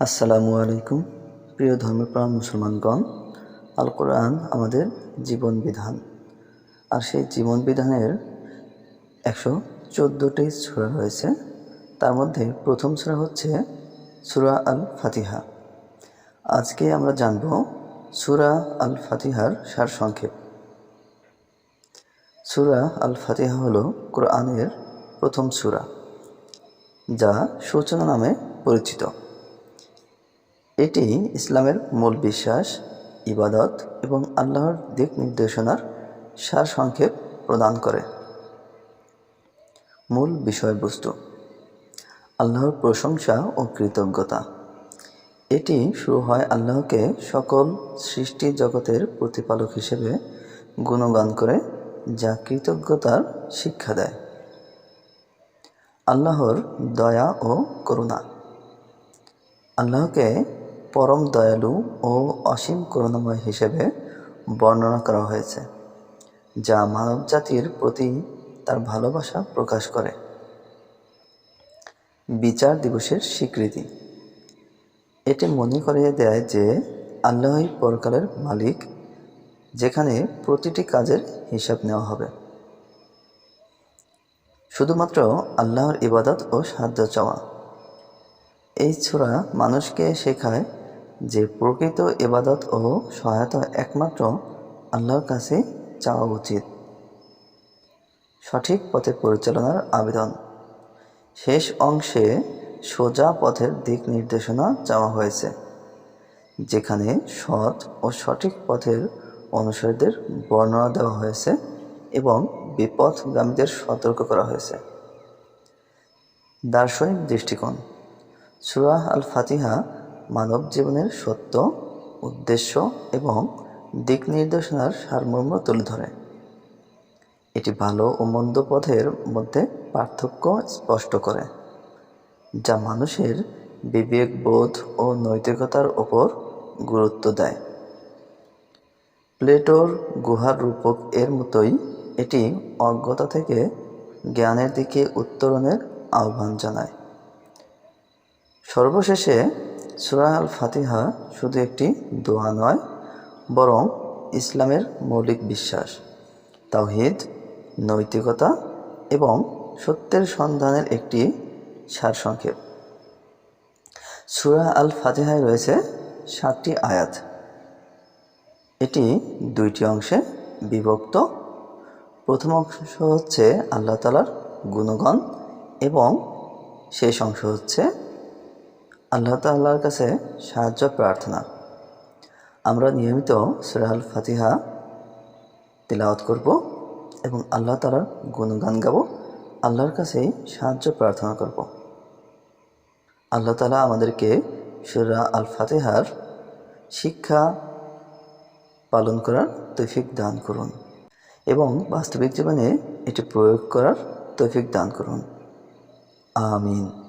আসসালামু আলাইকুম, প্রিয় ধর্মপ্রাণ মুসলমানগণ। আল কোরআন আমাদের জীবন বিধান আর সেই জীবন বিধানের একশো চোদ্দোটি সূরা রয়েছে। তার মধ্যে প্রথম সূরা হচ্ছে সুরা আল ফাতিহা আজকে আমরা জানব সুরা আল ফাতিহার সারসংক্ষেপ সুরা আল ফাতিহা হলো কোরআনের প্রথম সুরা, যা সূচনা নামে পরিচিত। এটি ইসলামের মূল বিশ্বাস, ইবাদত এবং আল্লাহর দিক নির্দেশনার সারসংক্ষেপ প্রদান করে। মূল বিষয়বস্তু, আল্লাহর প্রশংসা ও কৃতজ্ঞতা। এটি শুরু হয় আল্লাহকে সকল সৃষ্টি জগতের প্রতিপালক হিসেবে গুণগান করে, যা কৃতজ্ঞতার শিক্ষা দেয়। আল্লাহর দয়া ও করুণা। আল্লাহকে পরম দয়ালু ও অসীম করুণাময় হিসেবে বর্ণনা করা হয়েছে, যা মানবজাতির প্রতি তার ভালোবাসা প্রকাশ করে। বিচার দিবসের স্বীকৃতি। এটি মনে করিয়ে দেয় যে আল্লাহই পরকালের মালিক, যেখানে প্রতিটি কাজের হিসাব নেওয়া হবে। শুধুমাত্র আল্লাহর ইবাদত ও সাহায্য চাওয়া। এই ছোড়া মানুষকে শেখায় যে প্রকৃত এবাদত ও সহায়তা একমাত্র আল্লাহর কাছে চাওয়া উচিত। সঠিক পথে পরিচালনার আবেদন। শেষ অংশে সোজা পথের দিক নির্দেশনা চাওয়া হয়েছে, যেখানে সৎ ও সঠিক পথের অনুসারীদের বর্ণনা দেওয়া হয়েছে এবং বিপথগামীদের সতর্ক করা হয়েছে। দার্শনিক দৃষ্টিকোণ। সুরাহ আল ফাতিহা মানব জীবনের সত্য, উদ্দেশ্য এবং দিক নির্দেশনার সারমর্ম তুলে ধরে। এটি ভালো ও মন্দ পথের মধ্যে পার্থক্য স্পষ্ট করে, যা মানুষের বিবেকবোধ ও নৈতিকতার ওপর গুরুত্ব দেয়। প্লেটোর গুহার রূপক এর মতোই এটি অজ্ঞতা থেকে জ্ঞানের দিকে উত্তরণের আহ্বান জানায়। সর্বশেষে সুরা আল ফাতিহা শুধু একটি দোয়া নয়, বরং ইসলামের মৌলিক বিশ্বাস, তাওহিদ, নৈতিকতা এবং সত্যের সন্ধানের একটি সারসংক্ষেপ। সুরা আল ফাতিহায় রয়েছে সাতটি আয়াত। এটি দুইটি অংশে বিভক্ত। প্রথম অংশ হচ্ছে আল্লাহ তালার গুণগণ এবং শেষ অংশ হচ্ছে আল্লাহ তাল্লাহর কাছে সাহায্য প্রার্থনা। আমরা নিয়মিত সুরাল ফাতিহা তেলাওয়াত করব এবং আল্লাহ তালার গুণগান গাব, আল্লাহর কাছেই সাহায্য প্রার্থনা করব। আল্লাহ তালা আমাদেরকে সুরা আল ফাতেহার শিক্ষা পালন করার তৈফিক দান করুন এবং বাস্তবিক জীবনে এটি প্রয়োগ করার তৈফিক দান করুন। আমিন।